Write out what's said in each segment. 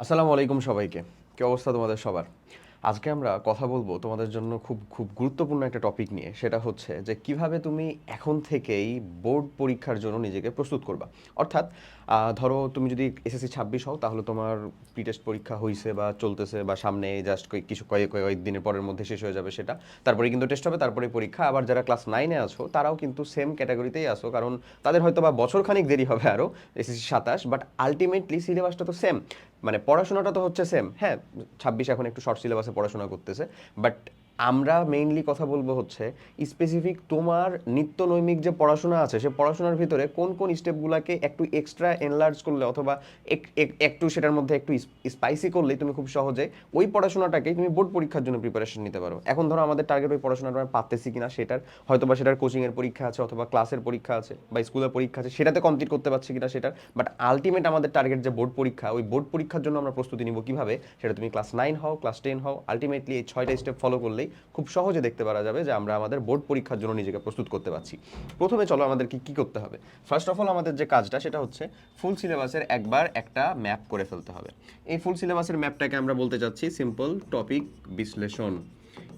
আসসালামু আলাইকুম সবাইকে। কি অবস্থা তোমাদের সবার? আজকে আমরা কথা বলব তোমাদের জন্য খুব খুব গুরুত্বপূর্ণ একটা টপিক নিয়ে। সেটা হচ্ছে যে কীভাবে তুমি এখন থেকেই বোর্ড পরীক্ষার জন্য নিজেকে প্রস্তুত করবা। অর্থাৎ ধরো তুমি যদি এসএসসি ছাব্বিশ হও, তাহলে তোমার প্রি টেস্ট পরীক্ষা হয়েছে বা চলতেছে বা সামনে জাস্ট কিছু কয়েক কয়েক দিনের পরের মধ্যে শেষ হয়ে যাবে সেটা। তারপরে কিন্তু টেস্ট হবে, তারপরে পরীক্ষা। আবার যারা ক্লাস নাইনে আছো, তারাও কিন্তু সেম ক্যাটাগরিতেই আসো কারণ তাদের হয়তো বা বছর খানিক দেরি হবে আরও এসএসসি সাতাশ বাট আলটিমেটলি সিলেবাসটা তো সেম মানে পড়াশোনাটা তো হচ্ছে সেম হ্যাঁ ছাব্বিশ এখন একটু শর্ট সিলেবাসে পড়াশোনা করতেছে বাট আমরা মেইনলি কথা বলব হচ্ছে স্পেসিফিক তোমার নিত্য নৈমিক যে পড়াশোনা আছে, সে পড়াশোনার ভিতরে কোন কোন স্টেপগুলোকে একটু এক্সট্রা এনলার্জ করলে অথবা এক- এক- একটু সেটার মধ্যে একটু স্পাইসি করলেই তুমি খুব সহজে ওই পড়াশোনাটাকেই তুমি বোর্ড পরীক্ষার জন্য প্রিপারেশন নিতে পারো। এখন ধরো আমাদের টার্গেট ওই পড়াশোনাটা আমরা পারতেছি কিনা সেটার হয়তো বা সেটার কোচিংয়ের পরীক্ষা আছে অথবা ক্লাসের পরীক্ষা আছে বা স্কুলের পরীক্ষা আছে, সেটাতে কমপ্লিট করতে পারছি কিনা সেটার বাট আলটিমেট আমাদের টার্গেট যে বোর্ড পরীক্ষা, ওই বোর্ড পরীক্ষার জন্য আমরা প্রস্তুতি নিব কীভাবে, সেটা তুমি ক্লাস নাইন হও ক্লাস টেন হও আলটিমেটলি এই ছয়টা স্টেপ ফলো করলেই খুব সহজে দেখতে পারা যাবে যে আমরা আমাদের বোর্ড পরীক্ষার জন্য নিজেকে প্রস্তুত করতে পারছি। প্রথমে চলো আমাদেরকে কী করতে হবে? ফার্স্ট অফ অল আমাদের যে কাজটা, সেটা হচ্ছে ফুল সিলেবাসের একবার একটা ম্যাপ করে ফেলতে হবে। এই ফুল সিলেবাসের ম্যাপটাকে আমরা বলতে চাচ্ছি সিম্পল টপিক বিশ্লেষণ।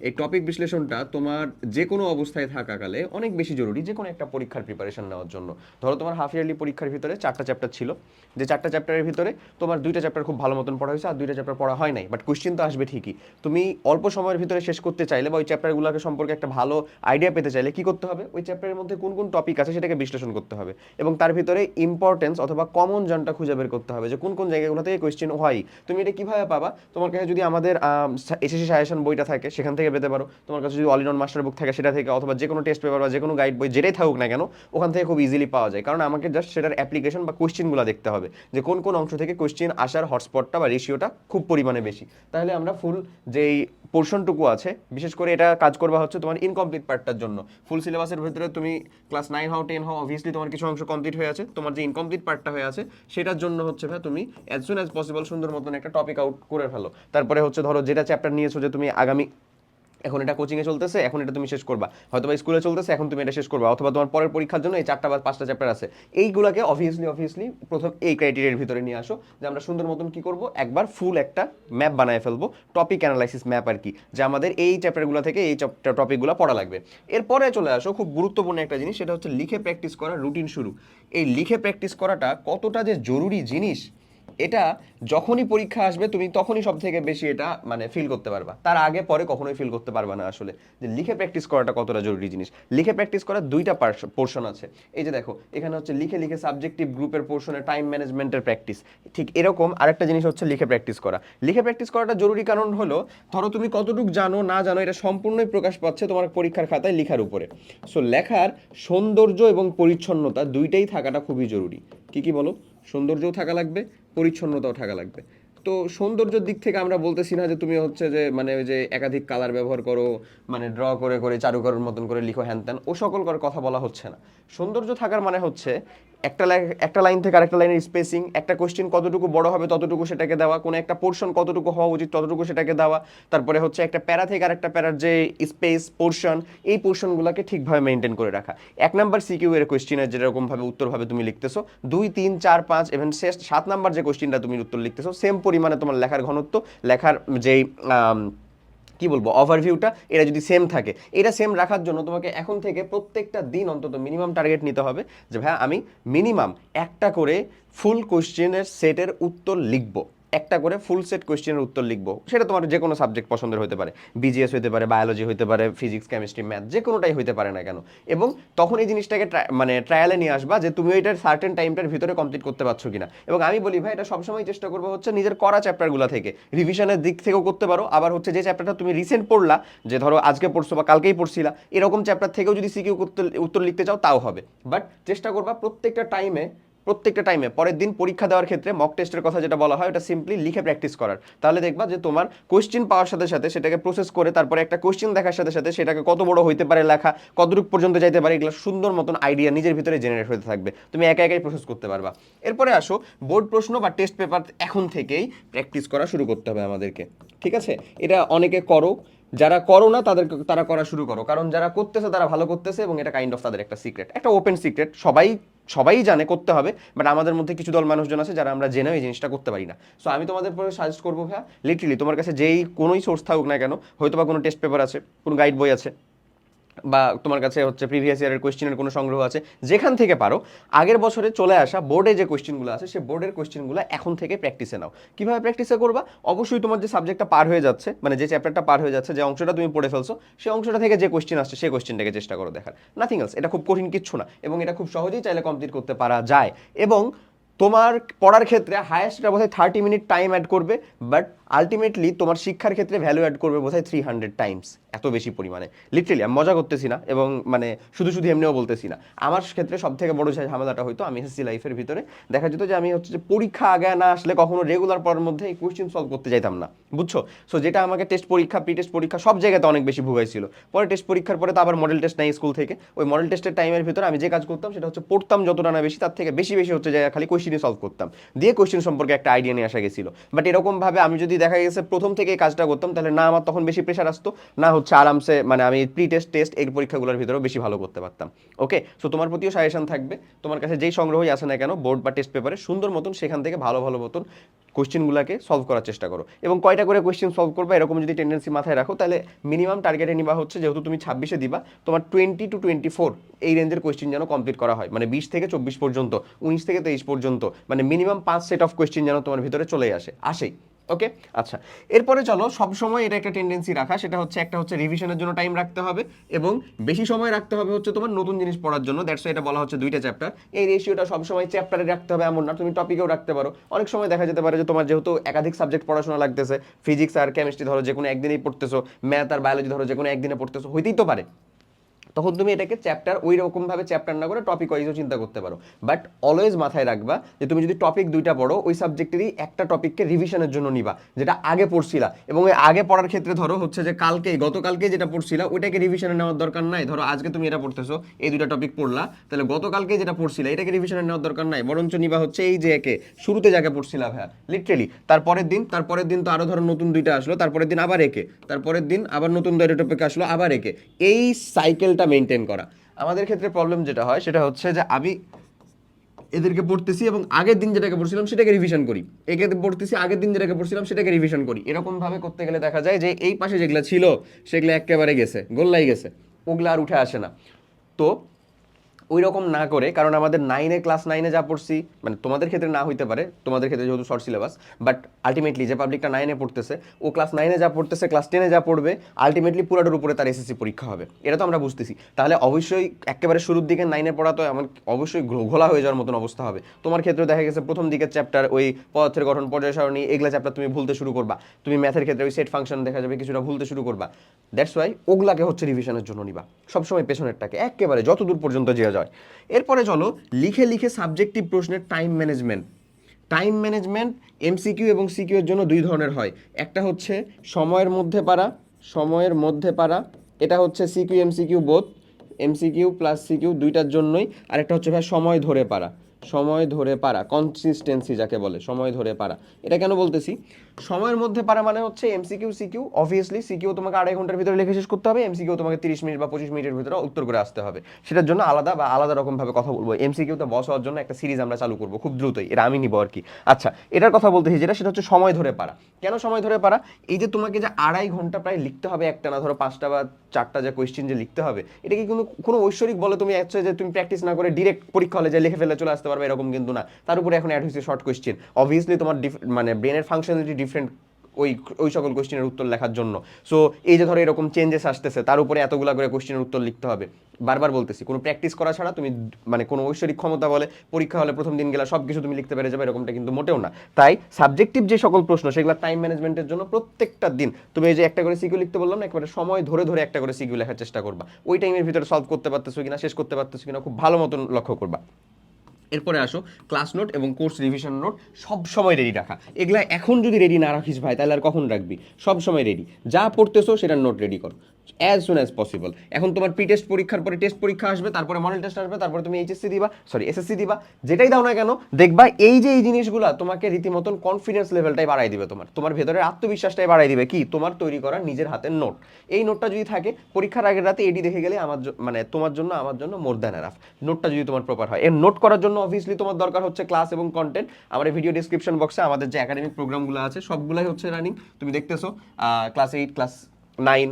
এই টপিক বিশ্লেষণটা তোমার যে কোনো অবস্থায় থাকাকালে অনেক বেশি জরুরি যে কোনো একটা পরীক্ষার প্রিপারেশন নেওয়ার জন্য। ধরো তোমার হাফ ইয়ারলি পরীক্ষার ভিতরে চারটা চ্যাপ্টার ছিল। যে চারটা চ্যাপ্টারের ভিতরে তোমার দুইটা চ্যাপ্টার খুব ভালো মতন পড়া হয়েছে আর দুইটা চ্যাপ্টার পড়া হয় নাই। বাট কোশ্চেন তো আসবে ঠিকই। তুমি অল্প সময়ের ভিতরে শেষ করতে চাইলে বা ওই চ্যাপ্টারগুলোকে সম্পর্কে একটা ভালো আইডিয়া পেতে চাইলে কি করতে হবে? ওই চ্যাপ্টারের মধ্যে কোন কোন টপিক আছে সেটাকে বিশ্লেষণ করতে হবে। এবং তার ভিতরে ইম্পর্টেন্স অথবা কমন জনটা খুঁজে বের করতে হবে যে কোন কোন জায়গাগুলো থেকে কোয়েশ্চেন হয়। তুমি এটা কীভাবে পাবা? তোমার কাছে যদি আমাদের এসএসসি সাজেশন বইটা থাকে, সেখান থেকে পেতে পারো। তোমার কাছে যদি all in one master book থাকে সেটা থেকে, অথবা যে কোনো টেস্ট পেপার বা যে কোনো গাইড বই, যেটাই থাকুক না কেন, ওখান থেকে খুব ইজিলি পাওয়া যায়। কারণ আমাকে জাস্ট সেটার অ্যাপ্লিকেশন বা কোয়েশ্চেনগুলো দেখতে হবে, যে কোন কোন অংশ থেকে কোয়েশ্চেন আসার হটস্পটটা বা রেশিওটা খুব পরিমাণে বেশি। তাহলে আমরা ফুল যেই পোর্শনটুকু আছে, বিশেষ করে এটা কাজ করবা হচ্ছে তোমার ইনকমপ্লিট পার্টটার জন্য। ফুল সিলেবাসের ভিতরে তুমি ক্লাস নাইন হও টেন হও অবভিয়াসলি তোমার কিছু অংশ কমপ্লিট হয়ে আছে। তোমার যে ইনকমপ্লিট পার্টটা হয়ে আছে, সেটার জন্য হচ্ছে ভাই তুমি অ্যাজ সুন অ্যাজ পসিবল সুন্দর মতন একটা টপিক আউট করে ফেলো। তারপরে হচ্ছে ধরো যেটা চ্যাপ্টার নিয়েছো যে তুমি আগামী এখন এটা কোচিংয়ে চলতেছে, এখন এটা তুমি শেষ করবা। হয়তো বা স্কুলে চলতেছে, এখন তুমি এটা শেষ করবা। অথবা তোমার পরের পরীক্ষার জন্য এই চারটা বা পাঁচটা চ্যাপ্টার আছে। এইগুলোকে অবভিয়াসলি অবভিয়াসলি প্রথম এই ক্রাইটেরিয়ার ভিতরে নিয়ে আসো যে আমরা সুন্দর মতন কী করব? একবার ফুল একটা ম্যাপ বানায় ফেলব টপিক অ্যানালাইসিস ম্যাপ আর কি, যে আমাদের এই চ্যাপ্টারগুলো থেকে এই চ্যাপ্টার টপিকগুলো পড়া লাগবে। এরপরে চলে আসো খুব গুরুত্বপূর্ণ একটা জিনিস, সেটা হচ্ছে লিখে প্র্যাকটিস করা রুটিন শুরু। এই লিখে প্র্যাকটিস করাটা কতটা যে জরুরি জিনিস এটা যখনই পরীক্ষা আসবে, তুমি তখনই সব থেকে বেশি এটা মানে ফিল করতে পারবা। তার আগে, পরে কখনোই ফিল করতে পারবা না আসলে। যে লিখে প্র্যাকটিস করাটা কতটা জরুরি জিনিস। লিখে প্র্যাকটিস করার দুইটা পোর্শন আছে। এই যে দেখো, এখানে হচ্ছে লিখে লিখে সাবজেক্টিভ গ্রুপের পোর্শনে টাইম ম্যানেজমেন্টের প্র্যাকটিস ঠিক এরকম আরেকটা জিনিস হচ্ছে লিখে প্র্যাকটিস করা। লিখে প্র্যাকটিস করাটা জরুরি কারণ হলো, ধরো তুমি কতটুকু জানো, না জানো, এটা সম্পূর্ণই প্রকাশ পাচ্ছে তোমার পরীক্ষার খাতায় লেখার উপরে। সো লেখার সৌন্দর্য এবং পরিচ্ছন্নতা দুইটাই থাকাটা খুবই জরুরি। কি কি বলো? সৌন্দর্যও থাকা লাগবে পরিচ্ছন্নতাও থাকা লাগবে। তো সৌন্দর্যের দিক থেকে আমরা বলতেছি না যে তুমি হচ্ছে যে মানে যে একাধিক কালার ব্যবহার করো মানে ড্র করে করে চারুকরের মতন করে লিখো, হ্যান ত্যান, ও সকল কথা বলা হচ্ছে না। সৌন্দর্য থাকার মানে হচ্ছে একটা একটা লাইন থেকে আরেকটা লাইনের স্পেসিং একটা কোশ্চেন কতটুকু বড় হবে ততটুকু সেটাকে দেওয়া, কোনো একটা পোর্শন কতটুকু হওয়া উচিত ততটুকু সেটাকে দেওয়া, তারপরে হচ্ছে একটা প্যারা থেকে আরেকটা প্যারার যে স্পেস পোর্শন এই পোর্শনগুলোকে ঠিকভাবে মেনটেন করে রাখা। এক নাম্বার সিকিউ এর কোশ্চেনের যেরকমভাবে উত্তরভাবে তুমি লিখতেছো, দুই, তিন, চার, পাঁচ ইভেন শেষ, সাত নাম্বার যে কোশ্চেনটা তুমি উত্তর লিখতেছো সেম পরিমাণে তোমার লেখার ঘনত্ব, লেখার যেই কি বলব ওভারভিউটা এরা যদি সেম থাকে। এটা সেম রাখার জন্য তোমাকে এখন থেকে প্রত্যেকটা দিন অন্তত মিনিমাম টার্গেট নিতে হবে যে ভাই আমি মিনিমাম একটা করে ফুল কোশ্চেনের সেটের উত্তর লিখব। একটা করে ফুল সেট কোয়েশ্চেনের উত্তর লিখব। সেটা তোমার যে কোনো সাবজেক্ট পছন্দের হতে পারে। বিজিএস হতে পারে বায়োলজি হতে পারে ফিজিক্স কেমিস্ট্রি ম্যাথ যে কোনোটাই হতে পারে না কেন। এবং তখন এই জিনিসটাকে মানে ট্রায়ালে নিয়ে আসবা যে তুমি এটার সার্টেন টাইমটার ভিতরে কমপ্লিট করতে পারছ কিনা। এবং আমি বলি, ভাই, এটা সবসময় চেষ্টা করব হচ্ছে নিজের করা চ্যাপ্টারগুলো থেকে। রিভিশনের দিক থেকেও করতে পারো। আবার হচ্ছে যে চ্যাপ্টারটা তুমি রিসেন্ট পড়লা, যে ধরো আজকে পড়ছো বা কালকেই পড়ছিলা, এরকম চ্যাপ্টার থেকেও যদি সিকিউ করতে, উত্তর লিখতে চাও, তাও হবে। বাট চেষ্টা করবা প্রত্যেকটা টাইমে প্রত্যেকটা টাইমে পরের দিন পরীক্ষা দেওয়ার ক্ষেত্রে মক টেস্টের কথা যেটা বলা হয়, ওটা সিম্পলি লিখে প্র্যাকটিস করার। তাহলে দেখবা যে তোমার কোশ্চেন পাওয়ার সাথে সাথে সেটাকে প্রসেস করে তারপরে একটা কোশ্চেন দেখার সাথে সাথে সেটাকে কত বড় হইতে পারে লেখা, কতটুকু পর্যন্ত যাইতে পারে, এগুলো সুন্দর মতন আইডিয়া নিজের ভিতরে জেনারেট হতে থাকবে। তুমি একা একাই প্রসেস করতে পারবা। এরপরে আসো বোর্ড প্রশ্ন বা টেস্ট পেপার এখন থেকেই প্র্যাকটিস করা শুরু করতে হবে আমাদেরকে। ঠিক আছে? এটা অনেকে করো। যারা করো না তাদের তারা করা শুরু করো। কারণ যারা করতেছে, তারা ভালো করতেছে এবং এটা কাইন্ড অফ তাদের একটা সিক্রেট একটা ওপেন সিক্রেট সবাই সবাই জানে করতে হবে বাট আমাদের মধ্যে কিছু দল মানুষজন আছে যারা আমরা জেনেও এই জিনিসটা করতে পারি না। সো আমি তোমাদের পরে সাজেস্ট করব ভাইয়া লিটারেলি তোমার কাছে যেই কোনোই সোর্স থাকুক না কেন হয়তো বা কোনো টেস্ট পেপার আছে, কোনো গাইড বই আছে বা তোমার কাছে হচ্ছে প্রিভিয়াস ইয়ারের কোয়েশ্চেনের কোনো সংগ্রহ আছে? যেখান থেকে পারো, আগের বছরে চলে আসা বোর্ডে যে কোয়েশ্চেনগুলো আছে, সেই বোর্ডের কোয়েশ্চেনগুলো এখন থেকে প্র্যাকটিসে নাও। কীভাবে প্র্যাকটিসে করবা? অবশ্যই তোমার যে সাবজেক্টটা পার হয়ে যাচ্ছে মানে যে চ্যাপ্টারটা পার হয়ে যাচ্ছে, যে অংশটা তুমি পড়ে ফেলছো, সেই অংশটা থেকে যে কোয়েশ্চেন আসছে, সেই কোয়েশ্চেনটাকে চেষ্টা করো দেখার। নাথিং এলস এটা খুব কঠিন কিচ্ছু না, এবং এটা খুব সহজেই চাইলে কমপ্লিট করতে পারা যায়। এবং তোমার পড়ার ক্ষেত্রে হায়েস্ট এটা বোধহয় থার্টি মিনিট টাইম অ্যাড করবে বাট আলটিমেটলি তোমার শিক্ষার ক্ষেত্রে ভ্যালু অ্যাড করবে বোধহয় থ্রি হান্ড্রেড টাইমস এত বেশি পরিমাণে। লিটারেলি আমি মজা করতেছি না এবং মানে শুধু শুধু এমনিও বলতেছি না। আমার ক্ষেত্রে সব থেকে বড় যে ঝামেলাটা হয়তো আমি এসএসসি লাইফের ভিতরে, দেখা যেত যে আমি হচ্ছে যে পরীক্ষা আগে না আসলে কখনো রেগুলার পড়ার মধ্যে এই কোয়েশ্চেন সলভ করতে যাইতাম না, বুঝছ? সো যেটা আমাকে টেস্ট পরীক্ষা প্রি টেস্ট পরীক্ষা সব জায়গাতে অনেক বেশি ভুগাইছিল। পরে টেস্ট পরীক্ষার পরে তো আবার মডেল টেস্ট নাই স্কুল থেকে। ওই মডেল টেস্টের টাইমের ভিতরে আমি যে কাজ করতাম সেটা হচ্ছে পড়তাম যতটা না বেশি, তার থেকে বেশি বেশি হচ্ছে যে খালি কোয়েশ্চেনই সলভ করতাম। দিয়ে কোয়েশ্চেন সম্পর্কে একটা আইডিয়া নিয়ে আসা গেছিল। বাট এরকমভাবে আমি যদি দেখা গেছে প্রথম থেকে কাজটা করতাম, তাহলে না আমার তখন বেশি প্রেশার আসতো, না হচ্ছে আরামসে মানে আমি প্রি টেস্ট টেস্ট এই পরীক্ষাগুলোর ভিতরেও বেশি ভালো করতে পারতাম। ওকে সো তোমার প্রতিও সাজেশন থাকবে, তোমার কাছে যেই সংগ্রহই আসে না কেন বোর্ড বা টেস্ট পেপারে সুন্দর মতন সেখান থেকে ভালো ভালো মতন কোয়েশ্চেনগুলোকে সলভ করার চেষ্টা করো। এবং কয়টা করে কোয়েশ্চেন সলভ করবে, এরকম যদি টেন্ডেন্সি মাথায় রাখো, তাহলে মিনিমাম টার্গেটে নিবা হচ্ছে, যেহেতু তুমি ছাব্বিশে দিবা, তোমার টোয়েন্টি টু টোয়েন্টি ফোর এই রেঞ্জের কোয়েশ্চেন যেন কমপ্লিট করা হয়। মানে বিশ থেকে চব্বিশ পর্যন্ত, উনিশ থেকে তেইশ পর্যন্ত মানে মিনিমাম পাঁচ সেট অফ কোয়েশ্চেন যেন তোমার ভিতরে চলে আসে, আসেই। ওকে আচ্ছা। এরপরে চলো সব সময় এটা একটা টেন্ডেন্সি রাখা। সেটা হচ্ছে একটা হচ্ছে রিভিশনের জন্য টাইম রাখতে হবে এবং বেশি সময় রাখতে হবে হচ্ছে তোমার নতুন জিনিস পড়ার জন্য। দ্যাটস এটা বলা হচ্ছে দুইটা চ্যাপ্টার এই রেশিওটা সব সময় চ্যাপ্টারে রাখতে হবে, এমন না। তুমি টপিকেও রাখতে পারো। অনেক সময় দেখা যেতে পারে যে তোমার যেহেতু একাধিক সাবজেক্ট পড়াশোনা লাগতেছে ফিজিক্স আর কেমিস্ট্রি ধরো যে কোনো একদিনেই পড়তেছো ম্যাথ আর বায়োলজি ধরো যে কোনো একদিনে পড়তেছো, হইতেই তো পারে। তখন তুমি এটাকে চ্যাপ্টার ওই রকমভাবে চ্যাপ্টার না করে টপিক ওয়াইজও চিন্তা করতে পারো। বাট অলওয়েজ মাথায় রাখবা যে তুমি যদি টপিক দুইটা পড়ো, ওই সাবজেক্টেরই একটা টপিককে রিভিশনের জন্য নিবা, যেটা আগে পড়ছিলা। এবং ওই আগে পড়ার ক্ষেত্রে ধরো হচ্ছে যে কালকেই গতকালকে যেটা পড়ছিলা, ওইটাকে রিভিশনে নেওয়ার দরকার নাই। ধরো আজকে তুমি এটা পড়তেছো, এই দুইটা টপিক পড়লা, তাহলে গতকালকে যেটা পড়ছিলা, এটাকে রিভিশনে নেওয়ার দরকার নাই। বরঞ্চ নিবা হচ্ছে এই যে একে, শুরুতে যাকে পড়ছিলা ভাইয়া লিটারেলি তারপরের দিন তারপরের দিন তো আরও ধরো নতুন দুইটা আসলো, তারপরের দিন আবার একে, তারপরের দিন আবার নতুন দুইটা টপিক আসলো, আবার একে। এই সাইকেলটা মেনটেন করা। আমাদের ক্ষেত্রে প্রবলেম যেটা হয়, সেটা হচ্ছে যে আমি এদেরকে পড়তেছি এবং আগের দিন যেটাকে পড়ছিলাম সেটাকে রিভিশন করি। একে পড়তেছি, আগের দিন যেটাকে পড়ছিলাম সেটাকে রিভিশন করি। এরকম ভাবে করতে গেলে দেখা যায় যে এই পাশে যেগুলো ছিল, সেগুলো একেবারে গেছে গোল্লাই গেছে। ওগুলো আর উঠে আসে না। তো ওই রকম না করে, কারণ আমাদের নাইনে ক্লাস নাইনে যা পড়ছি মানে তোমাদের ক্ষেত্রে না হইতে পারে, তোমাদের ক্ষেত্রে যেহেতু শর্ট সিলেবাস বাট আলটিমেটলি যে পাবলিকটা নাইনে পড়তেছে, ও ক্লাস নাইনে যা পড়তেছে ক্লাস টেনে যা পড়বে আলটিমেটলি পুরাটার উপরে তার এসএসসি পরীক্ষা হবে। এটা তো আমরা বুঝতেছি। তাহলে অবশ্যই একেবারে শুরুর দিকে নাইনে পড়া তো এমন অবশ্যই ঘোলা হয়ে যাওয়ার মতন অবস্থা হবে। তোমার ক্ষেত্রে দেখা গেছে প্রথম দিকের চ্যাপ্টার ওই পদার্থের গঠন, পর্যায় সারণী, এগুলা চ্যাপ্টার তুমি ভুলতে শুরু করবা। তুমি ম্যাথের ক্ষেত্রে ওই সেট ফাংশন দেখা যাবে, কিছুটা ভুলতে শুরু করবা। দ্যাটস ওয়াই ওগুলাকে হচ্ছে রিভিশনের জন্য নিবা। সবসময় পেছনেরটাকে, একেবারে যত দূর পর্যন্ত যাওয়া যায়। এরপরে চলো, লিখে লিখে সাবজেক্টিভ প্রশ্নের time management time management MCQ এবং সিকিউ এর জন্য দুই ধরনের হয়। একটা হচ্ছে সময়ের মধ্যে পারা, সময়ের মধ্যে পারা। এটা হচ্ছে সিকিউ এমসিকিউ বোধ এমসিকিউ প্লাস সিকিউ দুইটার জন্যই। আর একটা হচ্ছে ভাই সময় ধরে পারা। সময় ধরে পারা কনসিস্টেন্সি যাকে বলে, সময় ধরে পারা। এটা কেন বলতেছি? সময়ের মধ্যে পারা মানে হচ্ছে এমসিকিউ সিকিউ অবভিয়াসলি সিকিউ তোমাকে আড়াই ঘণ্টার ভিতরে লিখে শেষ করতে হবে এমসিকিউ তোমাকে তিরিশ মিনিট বা পঁচিশ মিনিটের ভিতরে উত্তর করে আসতে হবে। সেটার জন্য আলাদা বা আলাদা রকম ভাবে কথা বলব। এমসিকিউতে বস হওয়ার জন্য একটা সিরিজ আমরা চালু করব খুব দ্রুতই। এটা আমি নিবো আর কি। আচ্ছা এটার কথা বলতেছি যেটা, সেটা হচ্ছে সময় ধরে পারা। কেন সময় ধরে পারা? এই যে তোমাকে যে আড়াই ঘণ্টা প্রায় লিখতে হবে একটা না, ধরো পাঁচটা বা চারটা যে কোয়েশ্চেন যে লিখতে হবে, এটা কি কোনো কোনো ঐশ্বরিক বলে তুমি হচ্ছে যে তুমি প্র্যাকটিস না করে ডিরেক্ট পরীক্ষা হলে যে লিখে ফেলে চলে আসতে পারবে? এরকম কিন্তু না। তার উপরে এখন অ্যাড হয়েছে শর্ট কোয়েশ্চেন অবভিয়াসলি তোমার মানে ব্রেনের ফাংশনালিটি ডিফারেন্ট ওই ওই সকল কোশ্চেনের উত্তর লেখার জন্য। সো এই যে ধরো এরকম চেঞ্জেস আসতেছে, তার উপরে এতগুলা করে কোশ্চেনের উত্তর লিখতে হবে। বারবার বলতেছি, কোনো প্র্যাকটিস করা ছাড়া তুমি মানে কোনো ঐশ্বরিক ক্ষমতা বলে, পরীক্ষা হলে প্রথম দিন গেলে সব কিছু তুমি লিখতে পেরে যাবে, এরকমটা কিন্তু মোটেও না। তাই সাবজেক্টিভ যে সকল প্রশ্ন, সেগুলো টাইম ম্যানেজমেন্টের জন্য প্রত্যেকটা দিন তুমি এই যে একটা করে সিকিউ লিখতে বললাম না, একবারে সময় ধরে ধরে একটা করে সিকিউ লেখার চেষ্টা করবা। ওই টাইমের ভিতরে সলভ করতে পারতেছো কিনা, শেষ করতে পারতেছো কিনা, খুব ভালো মতন লক্ষ্য করবা। এরপরে আসো ক্লাস নোট এবং কোর্স রিভিশন নোট সব সময় রেডি রাখা। এগুলা এখন যদি রেডি না রাখিস ভাই, তাহলে আর কখন রাখবি? সব সময় রেডি যা পড়তেছো সেটা নোট রেডি করো। অ্যাজ সুন অ্যাজ পসিবল এখন তোমার প্রি টেস্ট পরীক্ষার পরে টেস্ট পরীক্ষা আসবে, তারপরে মডেল টেস্ট আসবে, তারপরে তুমি এইচএসসি দিবা সরি এসএসসি দিবা, যেটাই দাও না কেন, দেখবা এই যে এই জিনিসগুলো তোমাকে রীতিমতন কনফিডেন্স লেভেলটাই বাড়াই দিবে তোমার। তোমার ভেতরের আত্মবিশ্বাসটাই বাড়াই দিবে কি? তোমার তৈরি করা নিজের হাতের নোট এই নোটটা যদি থাকে, পরীক্ষার আগের রাতে এডি দেখে গেলে আমার মানে তোমার জন্য, আমার জন্য মোর দ্যান এনাফ নোটটা যদি তোমার প্রপার হয়। এর নোট করার জন্য অবভিয়াসলি তোমার দরকার হচ্ছে ক্লাস এবং কন্টেন্ট আমার ভিডিও ডিসক্রিপশন বক্সে আমাদের যে একাডেমিক প্রোগ্রামগুলো আছে, সবগুলাই হচ্ছে রানিং তুমি দেখতেছো ক্লাস এইট ক্লাস নাইন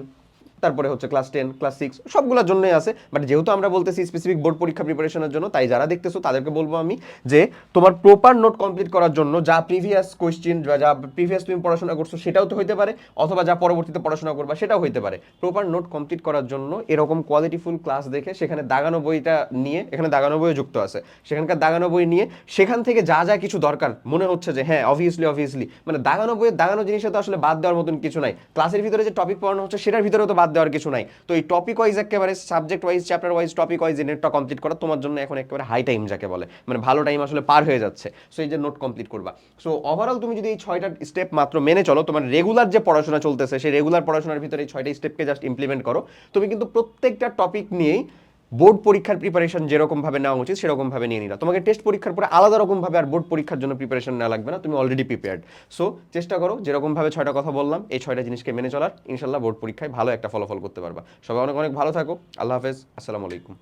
তারপরে হচ্ছে ক্লাস টেন ক্লাস সিক্স সবগুলোর জন্যই আছে। বাট যেহেতু আমরা বলতেছি স্পেসিফিক বোর্ড পরীক্ষা প্রিপারেশনের জন্য, তাই যারা দেখতেছো তাদেরকে বলব আমি যে, তোমার প্রপার নোট কমপ্লিট করার জন্য যা প্রিভিয়াস কোয়েশ্চেন বা যা প্রিভিয়াস তুমি পড়াশোনা করছ সেটাও তো হইতে পারে, অথবা যা পরবর্তীতে পড়াশোনা করবা সেটাও হইতে পারে। প্রপার নোট কমপ্লিট করার জন্য এরকম কোয়ালিটিফুল ক্লাস দেখে সেখানে দাগানো বইটা নিয়ে, এখানে দাগানো বইও যুক্ত আছে। সেখানকার দাগানো বই নিয়ে সেখান থেকে যা যা কিছু দরকার, মনে হচ্ছে যে হ্যাঁ অবভিয়াসলি অবভিয়াসলি মানে দাগানো বইয়ের দাগানো জিনিসে তো আসলে বাদ দেওয়ার মতন কিছু নাই। ক্লাসের ভিতরে যে টপিক পড়ানো হচ্ছে সেটার ভিতরেও তো বাদ দেওয়ার কিছু নাই। তো এই টপিক ওয়াইজ একেবারে subject wise chapter wise topic wise নেটটা কমপ্লিট করা তোমার জন্য এখন একেবারে হাই টাইম যাকে বলে। মানে ভালো টাইম আসলে পার হয়ে যাচ্ছে। সো এই যে নোট কমপ্লিট করবা। সো ওভারঅল তুমি যদি এই ছয়টা স্টেপ মাত্র মেনে চলো, তোমার রেগুলার যে পড়াশোনা চলতেছে, সেই রেগুলার পড়াশোনার ভিতরে এই ছয়টা স্টেপকে জাস্ট ইমপ্লিমেন্ট করো। তুমি কিন্তু প্রত্যেকটা টপিক নিয়েই বোর্ড পরীক্ষার প্রিপারেশন যেরকম ভাবে নেওয়া উচিত, সেরকম ভাবে নিয়ে নিলা। তোমাকে টেস্ট পরীক্ষার পরে আলাদা রকম ভাবে আর বোর্ড পরীক্ষার জন্য প্রিপারেশন নেওয়া লাগবে না, তুমি অলরেডি প্রিপেয়ার্ড সো চেষ্টা করো, যেরকম ভাবে ছয়টা কথা বললাম, এই ছয়টা জিনিসকে মেনে চলার। ইনশাল্লাহ বোর্ড পরীক্ষায় ভালো একটা ফলাফল করতে পারবা। সবাই অনেক অনেক ভালো থাকো। আল্লাহ হাফেজ। আসসালামু আলাইকুম।